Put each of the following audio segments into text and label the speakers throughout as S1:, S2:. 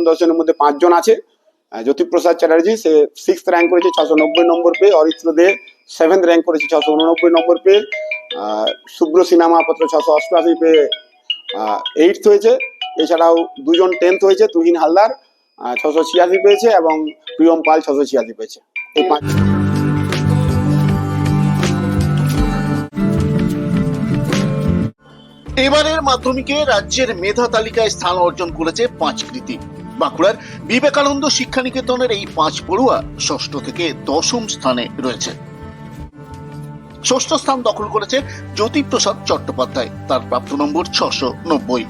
S1: প্রথম দর্শনের মধ্যে পাঁচজন আছে। জ্যোতিপ্রসাদ চ্যাটার্জি, সে সিক্স র্যাঙ্ক করেছে ছশো নব্বই নম্বর পেয়ে। অরিত্র দে সেভেন্থ র্যাঙ্ক করেছে ছশো উননব্বই নম্বর পেয়ে। শুভ্র সিনহা মহাপাত্র ছশো অষ্টআশি পেয়ে এইটথ হয়েছে। এছাড়াও দুজন টেন্থ হয়েছে, তুহিন হালদার ছশো ছিয়াশি পেয়েছে এবং প্রিয়ম পাল ছশো ছিয়াশি পেয়েছে। এই পাঁচ
S2: এবারের মাধ্যমিকে রাজ্যের মেধা তালিকায় স্থান অর্জন করেছে পাঁচ কৃতি। বাঁকুড়ার বিবেকানন্দ শিক্ষানিকেতনের এই পাঁচ পড়ুয়া ষষ্ঠ থেকে দশম স্থানে রয়েছে। ষষ্ঠ স্থান দখল করেছে জ্যোতিপ্রসাদ চট্টোপাধ্যায়, তার প্রাপ্ত নম্বর ছশো নব্বই।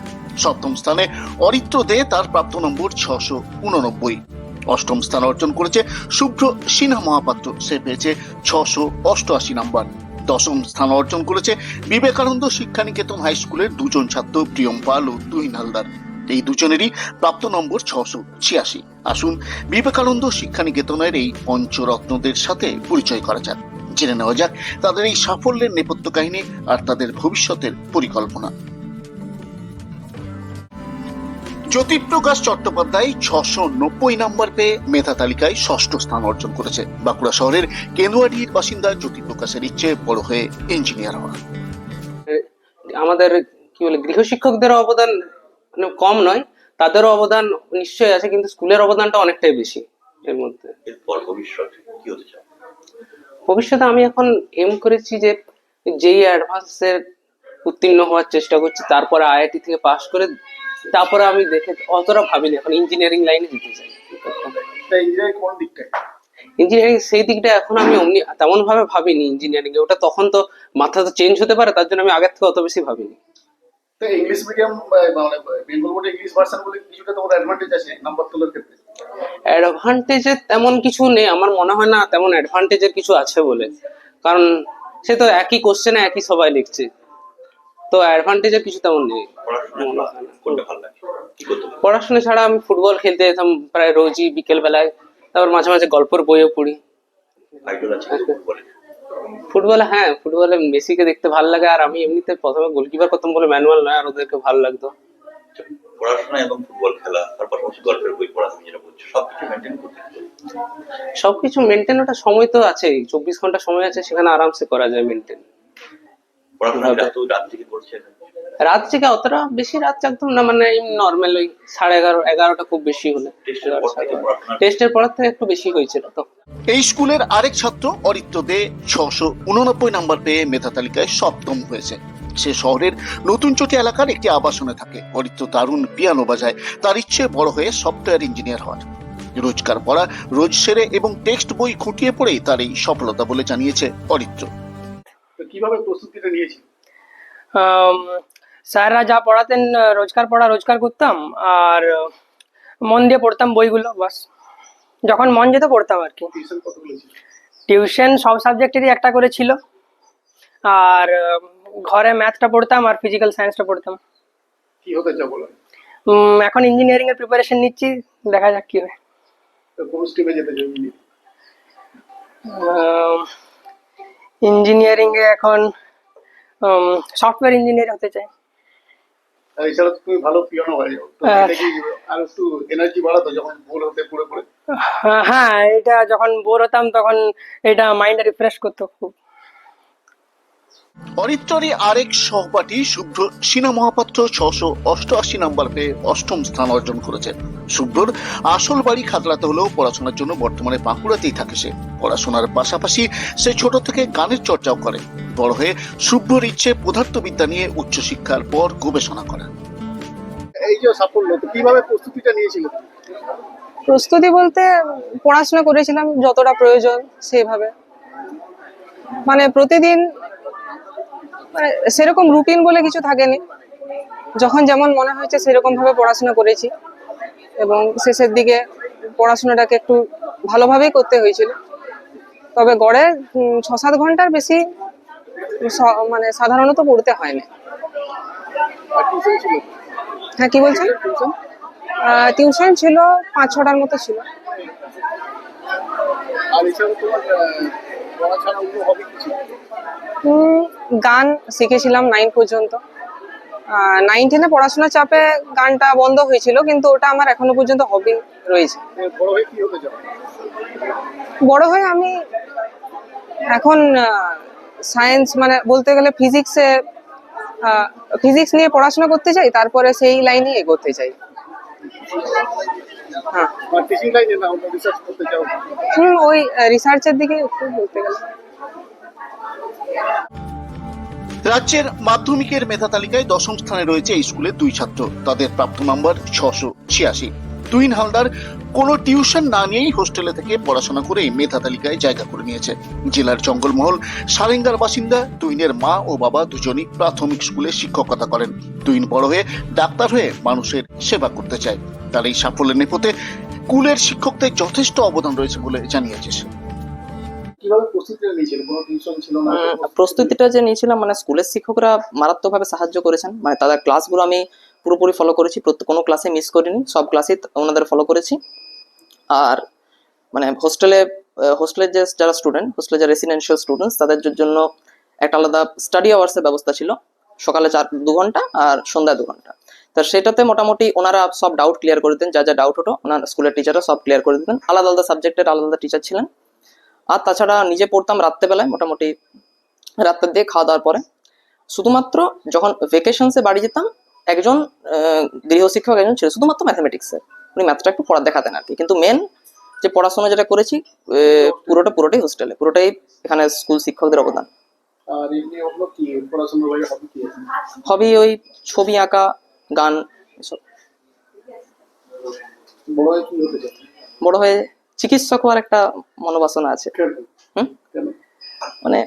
S2: সপ্তম স্থানে অরিত্র দে, তার প্রাপ্ত নম্বর ছশো উননব্বই। অষ্টম স্থান অর্জন করেছে শুভ্র সিনহা মহাপাত্র, সে পেয়েছে ছশো অষ্টআশি নম্বর। দশম স্থান অর্জন করেছে বিবেকানন্দ শিক্ষানিকেতন হাই স্কুলের দুজন ছাত্র প্রিয়ম পাল ও তুহিন হালদার। এই দুজনেরই প্রাপ্ত নম্বর ছশো ছিয়াশি। আসুন, বিবেকানন্দ শিক্ষানিকেতনের এই পঞ্চরত্নদের সাথে পরিচয় করা যাক। জেনে নেওয়া যাক তাদের এই সাফল্যের নেপথ্য কাহিনী আর তাদের ভবিষ্যতের পরিকল্পনা। জ্যোতিপ্রকাশ চট্টোপাধ্যায় ছশো নব্বই নম্বর পেয়ে মেধা তালিকায় ষষ্ঠ স্থান অর্জন করেছে। বাঁকুড়া শহরের কেন্দুয়াডির বাসিন্দা জ্যোতিপ্রকাশের ইচ্ছে বড় হয়ে ইঞ্জিনিয়ার হওয়া।
S3: আমাদের, কি বলে গৃহশিক্ষকদের অবদান মানে কম নয় তাদেরও অবদান নিশ্চয়ই আছে কিন্তু স্কুলের অবদানটা অনেকটাই বেশি এর মধ্যে।
S4: এরপর ভবিষ্যতে কি হতে চাও?
S3: ভবিষ্যতে আমি এখন এম করেছি যে যেই অ্যাডভান্সের উত্তীর্ণ হওয়ার চেষ্টা করছি তারপরে আইআইটি থেকে পাশ করে তারপরে আমি দেখে অতটা ভাবিনি এখন ইঞ্জিনিয়ারিং লাইনে যেতে চাই।
S2: ইঞ্জিনিয়ারিং
S3: ইঞ্জিনিয়ারিং সেই দিকটা এখন আমি অমনি তেমন ভাবে ভাবিনি ইঞ্জিনিয়ারিং ওটা তখন তো মাথা তো চেঞ্জ হতে পারে তার জন্য আমি আগের থেকে অত বেশি ভাবিনি।
S5: তো ইংলিশ মিডিয়াম মানে বেঙ্গল বোর্ডে ইংলিশ ভার্সন বলে কিছুটা তোমার অ্যাডভান্টেজ আছে নাম্বার তোলার ক্ষেত্রে।
S3: অ্যাডভান্টেজের তেমন কিছু নেই আমার মনে হয় না তেমন অ্যাডভান্টেজের কিছু আছে বলে। কারণ সে তো একই কোশ্চেনে একই সবাই লিখছে। তো অ্যাডভান্টেজের কিছু তেমন নেই।
S4: পড়াশোনা
S3: ছাড়া আমি ফুটবল খেলতে যেতাম প্রায় রোজই বিকেল বেলায় তারপর মাঝে মাঝে গল্পের বইও পড়ি।
S4: আইডল আছে বলে
S3: ফুটবলে হ্যাঁ ফুটবলে মেসিকে দেখতে ভালো লাগে আর আমি এমনিতে প্রথমে গোলকিপার করতাম বলে ম্যানুয়াল নয় আর ওদেরকে ভালো লাগতো।
S4: পড়াশোনা এবং ফুটবল খেলা তার পাশাপাশি গল্পের বই পড়া তুমি যেটা বলছো সবকিছু মেনটেন করতে
S3: সবকিছু মেনটেন ওটা সময় তো আছেই চব্বিশ ঘণ্টা সময় আছে সেখানে আরামসে করা যায় মেনটেন
S4: পড়াশোনা তো রাত থেকে করছে
S3: রাত থেকে অতটা বেশি রাত জাগতাম না মানে নর্মাল ওই সাড়ে এগারো এগারোটা খুব বেশি হলে।
S4: টেস্টের পর থেকে
S3: একটু বেশি হয়েছিল তো।
S2: এই স্কুলের আরেক ছাত্র অরিত্র দে ছশো উননব্বই নম্বর পেয়ে মেধা তালিকায় সপ্তম হয়েছে। সে শহরের নতুন চটি এলাকার একটি আবাসনে থাকে। অরিত্র দারুণ পিয়ানো বাজায়। তার ইচ্ছে বড় হয়ে সফটওয়্যার ইঞ্জিনিয়ার হওয়ার। রোজকার পড়া রোজ সেরে এবং টেক্সট বই খুঁটিয়ে পড়েই তার এই সফলতা বলে জানিয়েছে অরিত্র।
S5: কীভাবে প্রস্তুতিটা নিয়েছি
S6: আম, স্যাররা যা পড়াতেন রোজকার পড়া রোজকার করতাম আর মন দিয়ে পড়তাম বইগুলো বাস। যখন মন যেত পড়তাম আর কি।
S5: টিউশন
S6: সব সাবজেক্টেরই একটা করে ছিল। আর ঘরে ম্যাথটা পড়তাম আর ফিজিক্যাল সায়েন্সটা পড়তাম।
S5: কি হতে চাও বলো?
S6: এখন ইঞ্জিনিয়ারিং এর প্রিপারেশন নিচ্ছি দেখা যাক কি হয়।
S5: তো কোন স্ট্রিমে যেতে চাও?
S6: ইঞ্জিনিয়ারিং এ এখন সফটওয়্যার ইঞ্জিনিয়ার হতে চাই।
S5: এছাড়া তুমি ভালো পিয়ানো হয়ে তো
S6: আচ্ছা।
S5: আর একটু এনার্জি বাড়াতো যখন বোর হতে পুরো পড়ে?
S6: হ্যাঁ এটা যখন বোর হতাম তখন এটা মাইন্ড রিফ্রেশ করতো খুব।
S2: অরিত্ররই আরেক সহপাঠী শুভ্র সিনা মহাপাত্র ছশো অষ্টআশি নম্বর পেয়ে অষ্টম স্থান অর্জন করেছে। শুভ্রর আসল বাড়ি খাতড়াতে হলেও পড়াশোনার জন্য বর্তমানে বাঁকুড়াতেই থাকে সে। পড়াশোনার পাশাপাশি সে ছোট থেকে গানের চর্চাও করে। বড় হয়ে শুভ্রর ইচ্ছে পদার্থবিদ্যা নিয়ে উচ্চশিক্ষার পর গবেষণা করা।
S5: এই যে সাফল্য কীভাবে প্রস্তুতিটা নিয়েছিল?
S7: প্রস্তুতি বলতে পড়াশোনা করেছিলাম যতটা প্রয়োজন সেভাবে। মানে প্রতিদিন সেরকম রুটিন বলে কিছু থাকেনি। যখন যেমন মনে হয়েছে সেরকম ভাবে পড়াশোনা করেছি এবং শেষের দিকে পড়াশোনাটাকে একটু ভালোভাবেই করতে হয়েছিল। তবে গড়ে ছ সাত ঘণ্টার বেশি মানে সাধারণত পড়তে
S5: টিউশন ছিল?
S7: হ্যাঁ কি বলছেন?
S5: টিউশন
S7: ছিল পাঁচ ছটার মতো ছিল।
S5: আর এছাড়া তোমার আহ, পড়া ছাড়া হবি কি ছিল
S7: গান শিখেছিলাম নাইন পর্যন্ত। নাইন টেনে পড়াশোনার চাপে গানটা বন্ধ হয়েছিল কিন্তু ওটা আমার এখনও পর্যন্ত হবি রয়েছে।
S5: বড় হয়ে চাও
S7: বড় হয়ে আমি এখন সায়েন্স মানে বলতে গেলে ফিজিক্সে ফিজিক্স নিয়ে পড়াশোনা করতে চাই তারপরে সেই লাইনে এগোতে চাই। হ্যাঁ।
S5: আর টিচিং লাইনে না রিসার্চ করতে চাও?
S7: হুম ওই রিসার্চের দিকে বলতে গেলে।
S2: রাজ্যের মাধ্যমিকের মেধা তালিকায় দশম স্থানে রয়েছে এই স্কুলের দুই ছাত্র। তাদের প্রাপ্ত নম্বর ছশো ছিয়াশি। তুইন হালদার কোনো টিউশন না নিয়েই হোস্টেলে থেকে পড়াশোনা করে মেধা তালিকায় জায়গা করে নিয়েছে। জেলার জঙ্গলমহল, সারেঙ্গার বাসিন্দা তুইনের মা ও বাবা দুজনই প্রাথমিক স্কুলে শিক্ষকতা করেন। তুইন বড় হয়ে ডাক্তার হয়ে মানুষের সেবা করতে চায়। তার এই সাফল্যের নেপথ্যে স্কুলের শিক্ষকদের যথেষ্ট অবদান রয়েছে বলে জানিয়েছে
S5: প্রস্তুতিটা
S8: যে নিয়েছিলাম মানে স্কুলের শিক্ষকরা মারাত্মকভাবে সাহায্য করেছেন। মানে তাদের ক্লাসগুলো আমি পুরোপুরি ফলো করেছি প্রত্যেক কোনো ক্লাসে মিস করিনি সব ক্লাসে ওনাদের ফলো করেছি। আর মানে হোস্টেলে হোস্টেলের যে যারা স্টুডেন্ট হোস্টেলে যারা রেসিডেন্সিয়াল স্টুডেন্টস তাদের জন্য একটা আলাদা স্টাডি আওয়ার্সের ব্যবস্থা ছিল। সকালে চার দু ঘণ্টা আর সন্ধ্যায় দু ঘণ্টা। তা সেটাতে মোটামুটি ওনারা সব ডাউট ক্লিয়ার করে দিতেন যা যা ডাউট হতো ওনার স্কুলের টিচাররা সব ক্লিয়ার করে দিতেন। আলাদা আলাদা সাবজেক্টের আলাদা আলাদা টিচার ছিলেন। আর তাছাড়া নিজে পড়তাম রাত্রেবেলায় মোটামুটি রাত্রের দিয়ে খাওয়া দাওয়ার পরে। শুধুমাত্র যখন ভেকেশনসে বাড়ি যেতাম একজন গৃহশিক্ষক একজন ছিল শুধুমাত্র ম্যাথামেটিক্সের উনি ম্যাথটা একটু পড়া দেখাতেন আর কি। কিন্তু মেন যে পড়াশোনা যেটা করেছি পুরোটা পুরোটাই হোস্টেলে পুরোটাই এখানে স্কুল শিক্ষকদের অবদান।
S5: হবে
S8: ওই ছবি আঁকা গান এসব।
S5: বড় হয়ে
S8: চিকিৎসক হওয়ার একটা মনোবাসনা আছে। মানে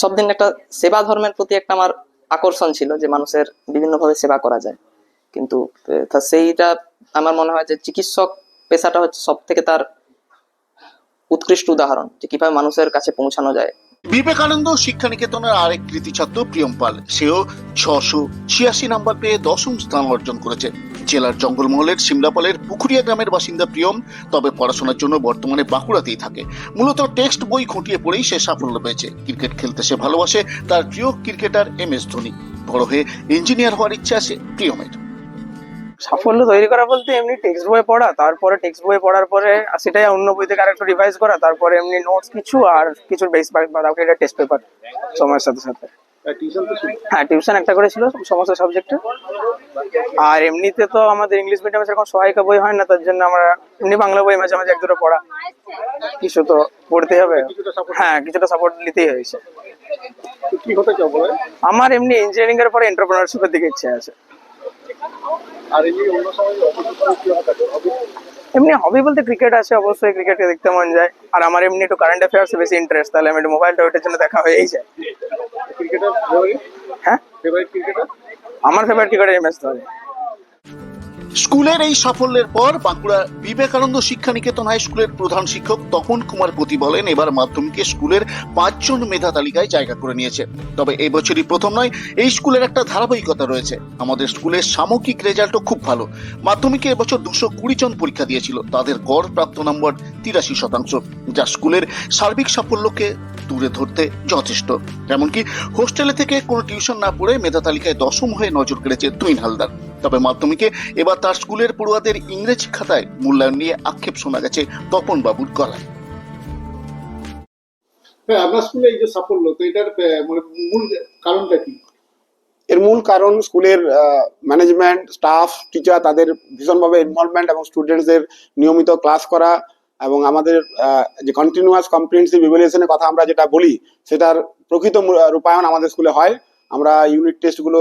S8: সব দিন একটা সেবা ধর্মের প্রতি একটা আমার আকর্ষণ ছিল যে মানুষের বিভিন্নভাবে সেবা করা যায়। কিন্তু সেইটা আমার মনে হয় যে চিকিৎসক পেশাটা হচ্ছে সব থেকে তার উৎকৃষ্ট উদাহরণ যে কীভাবে মানুষের কাছে পৌঁছানো যায়।
S2: বিবেকানন্দ শিক্ষা নিকেতনের আরেক কৃতি ছাত্র প্রিয়ম পাল। সেও ছশো ছিয়াশি নাম্বার পেয়ে দশম স্থান অর্জন করেছে। জেলার জঙ্গলমহলের সিমলাপালের পুকুরিয়া গ্রামের বাসিন্দা প্রিয়ম তবে পড়াশোনার জন্য বর্তমানে বাঁকুড়াতেই থাকে। মূলত টেক্সট বই খুঁটিয়ে পড়েই সে সাফল্য পেয়েছে। ক্রিকেট খেলতে সে ভালোবাসে তার প্রিয় ক্রিকেটার এম এস ধোনি। বড় হয়ে ইঞ্জিনিয়ার হওয়ার ইচ্ছা আছে প্রিয়মের।
S9: সাফল্য তৈরি করা বলতে এমনি টেক্সট বই পড়া তারপরে টেক্সট বই পড়ার পরে সেটাই অন্য বই থেকে আরেকটু রিভাইজ করা তারপরে এমনি নোটস কিছু আর কিছু বেস বাকি এটা টেস্ট পেপার সময়ের সাথে সাথে। হ্যাঁ টিউশন একটা করে ছিল সমস্ত সাবজেক্টে আর এমনিতে তো আমাদের ইংলিশ মিডিয়ামে সেরকম সহায়িকা বই হয় না তার জন্য আমরা এমনি বাংলা বই মাঝে মাঝে এক দুটো পড়া। কিছু তো পড়তে হবে। হ্যাঁ কিছুটা সাপোর্ট নিতেই হয়েছে। আমার এমনি ইঞ্জিনিয়ারিং এর পরে এন্টারপ্রেনারশিপের দিকে ইচ্ছে আছে।
S5: এমনি হবে
S9: বলতে ক্রিকেট আছে অবশ্যই ক্রিকেটকে দেখতে মন যায়। আর আমার এমনি একটু কারেন্ট অ্যাফেয়ার্স বেশি ইন্টারেস্ট তাহলে আমি একটু মোবাইলটা ওইটার জন্য দেখা হয়েই যায়।
S5: ক্রিকেটার
S9: হ্যাঁ?
S5: ফেভারিট ক্রিকেটার
S9: আমার favourite cricketer M S Dhoni.
S2: স্কুলের এই সাফল্যের পর বাঁকুড়া বিবেকানন্দ শিক্ষা নিকেতন হাই স্কুলের প্রধান শিক্ষক তপন কুমার পতি বলেন, এবার মাধ্যমিকে স্কুলের পাঁচজন মেধা তালিকায় জায়গা করে নিয়েছে। তবে এই বছরই প্রথম নয়, এই স্কুলের একটা ধারাবাহিকতা রয়েছে। আমাদের স্কুলের সামগ্রিক রেজাল্টও খুব ভালো। মাধ্যমিকে এবছর দুশো কুড়ি জন পরীক্ষা দিয়েছিল। তাদের গড় প্রাপ্ত নম্বর তিরাশি শতাংশ, যা স্কুলের সার্বিক সাফল্যকে দূরে ধরতে যথেষ্ট। এমনকি হোস্টেলে থেকে কোনো টিউশন না পড়ে মেধা তালিকায় দশম হয়ে নজর কেড়েছে তুইন হালদার। তবে মাধ্যমিকে এবার তার স্কুলের পড়ুয়াদের ইংরেজি খাতায় মূল্যায়ন নিয়ে আক্ষেপ শোনা গেছে তপন বাবুর গলায়।
S5: হ্যাঁ আপনার স্কুলে এই যে সাফল্য তো এটার মানে মূল কারণটা কি?
S1: এর মূল কারণ স্কুলের ম্যানেজমেন্ট স্টাফ টিচার তাদের ভীষণভাবে ইনভলভমেন্ট এবং স্টুডেন্টসদের নিয়মিত ক্লাস করা এবং আমাদের আহ, যে কন্টিনিউয়াস কম্প্রিহেন্সিভ ইভ্যালুয়েশনের কথা আমরা যেটা বলি সেটার প্রকৃত রূপায়ণ আমাদের স্কুলে হয়। আমরা ইউনিট টেস্টগুলো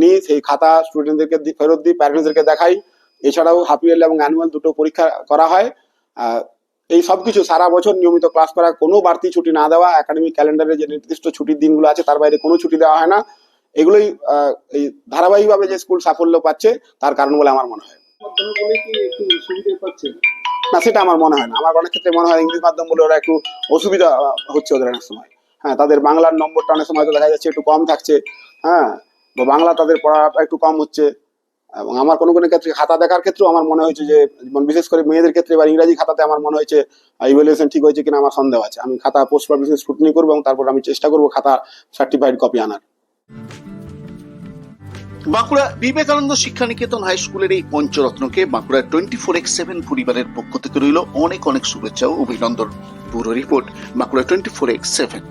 S1: নিই সেই খাতা স্টুডেন্টদেরকে ফেরত দিই প্যারেন্টসদেরকে দেখাই। এছাড়াও হাফ ইয়ারলি এবং অ্যানুয়াল দুটো পরীক্ষা করা হয়। এই সব কিছু সারা বছর নিয়মিত ক্লাস করা কোনো বাড়তি ছুটি না দেওয়া একাডেমিক ক্যালেন্ডারে যে নির্দিষ্ট ছুটির দিনগুলো আছে তার বাইরে কোনো ছুটি দেওয়া হয় না। এগুলোই এই ধারাবাহিকভাবে যে স্কুল সাফল্য পাচ্ছে তার কারণ বলে আমার মনে হয়। না সেটা আমার মনে হয় না। আমার অনেক ক্ষেত্রে মনে হয় ইংলিশ মাধ্যম বলে ওরা একটু অসুবিধা হচ্ছে ওদের অনেক সময়। হ্যাঁ তাদের বাংলার নম্বরটা অনেক সময় দেখা যাচ্ছে একটু কম থাকছে। হ্যাঁ বা বাংলা তাদের পড়াটা একটু কম হচ্ছে। এবং আমার কোনো কোনো ক্ষেত্রে খাতা দেখার ক্ষেত্রেও আমার মনে হয়েছে যে বিশেষ করে মেয়েদের ক্ষেত্রে এবার ইংরাজি খাতাতে আমার মনে হয়েছে ইভ্যালুয়েশন ঠিক হয়েছে কিনা আমার সন্দেহ আছে। আমি খাতা পোস্ট পাবলিশিং স্ক্রুটনি করব এবং তারপর আমি চেষ্টা করব খাতা সার্টিফাইড কপি আনার।
S2: বাঁকুড়া বিবেকানন্দ শিক্ষা নিকেতন হাই স্কুলের এই পঞ্চরত্নকে Bankura twenty four X seven পরিবারের পক্ষ থেকে রইল অনেক অনেক শুভেচ্ছা ও অভিনন্দন। পুরো report, Bankura twenty four X seven